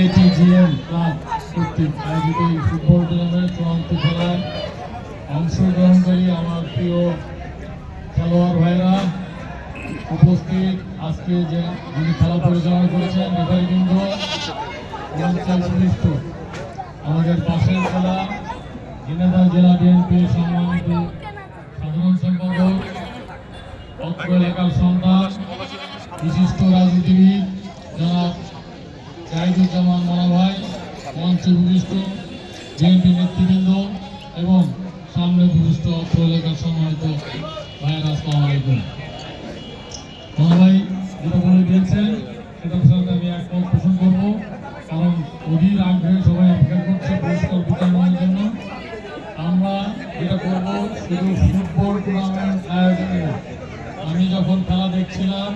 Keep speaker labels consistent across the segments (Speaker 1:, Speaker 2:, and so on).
Speaker 1: ATGM club কর্তৃক আয়োজিত এই ফুটবল টুর্নামেন্ট চূড়ান্ত খেলায় অংশগ্রহণকারী আমার প্রিয় খেলোয়াড় ভাইরা উপস্থিত। আজকে যে যিনি খেলা পরিচালনা করেছেন রেফারিবৃন্দ সদস্য আমাদের পাশের খেলা ঝিনাইদহ জেলা বিএনপি সম্মানিত সাধারণ সম্পাদক, অত্র এলাকার সন্তান, বিশিষ্ট রাজনীতিবিদ, জনাব জাহিদুজ্জামান মানা ভাই মঞ্চে ভূমিষ্ঠ বিএনপি নেতৃবৃন্দ এবং সামনে ভূমিষ্ঠ এলাকার সম্মানিত ভাইয়েরা আসসালামু আলাইকুম। ভাই যেটা বলে দিয়েছেন সেটার সাথে আমি একমত পোষণ করব। কারণ অধীর আগ্রহে সবাই অপেক্ষা করছে পুরস্কার বিতরণের জন্য। আমরা যেটা করব, শুধু ফুটবল টুর্নামেন্ট আমি যখন খেলা দেখছিলাম,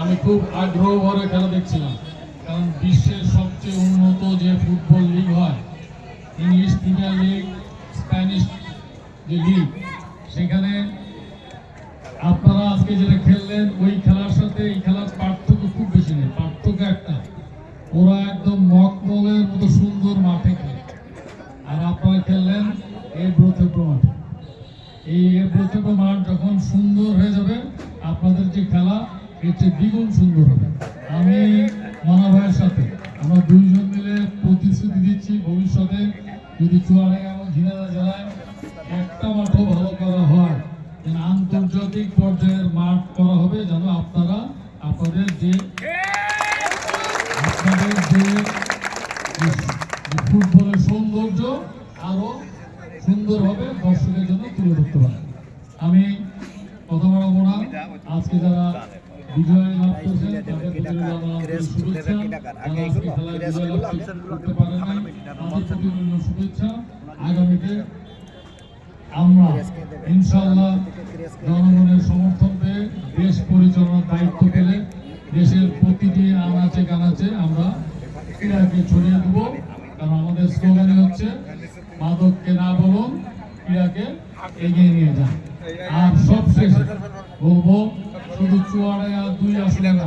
Speaker 1: আমি খুব আগ্রহ ভরে খেলা দেখছিলাম। কারণ বিশ্বের সবচেয়ে উন্নত যে ফুটবল লিগ হয়, ইংলিশ প্রিমিয়ার লিগ স্প্যানিশ যে লিগ সেখানে আপনারা আজকে যেটা খেললেন, ওই খেলার সাথে এই খেলার পার্থক্য খুব বেশি নেই, পার্থক্য একটা। ওরা একদম মকমলের মতো সুন্দর মাঠে খেলে। আর আপনারা খেললেন এই ব্রথেপ্র মাঠে এই ব্রথেপ্র মাঠ যখন সুন্দর হয়ে যাবে, আপনাদের যে খেলা, এর চেয়ে দ্বিগুণ সুন্দর হবে। আমি মানা ভাইয়ের সাথে আমরা দুইজন মিলে প্রতিশ্রুতি দিচ্ছি ভবিষ্যতে যদি চুয়াডাঙ্গা এবং ঝিনাইদহ জেলায় একটা মাঠও ভালো করা হয়, যেন আন্তর্জাতিক পর্যায়ের মাঠ করা হবে, যেন আপনারা আপনাদের যে আপনাদের যে ফুটবলের সৌন্দর্য আরও সুন্দরভাবে দর্শকের জন্য তুলে ধরতে পারে আমি কথা বাড়াবো না। আজকে যারা বিজয় আগামীতে আমরা ইনশাআল্লাহ জনগণের সমর্থন পেয়ে দেশ পরিচালনার দায়িত্ব পেলে দেশের প্রতিটি আনাচে কানাচে আমরা ক্রীড়াকে ছড়িয়ে দেব। কারণ আমাদের স্লোগানই হচ্ছে মাদককে না বলুন ক্রীড়াকে এগিয়ে নিয়ে যান। আর সব শেষে বলব শুধু চুয়াডাঙ্গা দুই আসলে না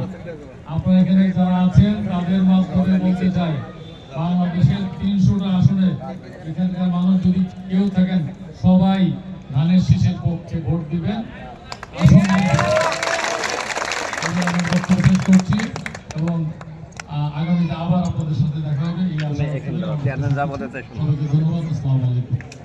Speaker 1: আপনারা এখানে যারা আছেন তাদের মাধ্যমে বলতে চাই বাংলাদেশের তিনশোটা আসনে এখানকার মানুষ যদি কেউ থাকেন সবাই ধানের শীষের পক্ষে ভোট দিবেন। করছি এবং আগামীতে আবার আপনাদের সাথে দেখা হবে। এই ধন্যবাদ। আসসালামু আলাইকুম।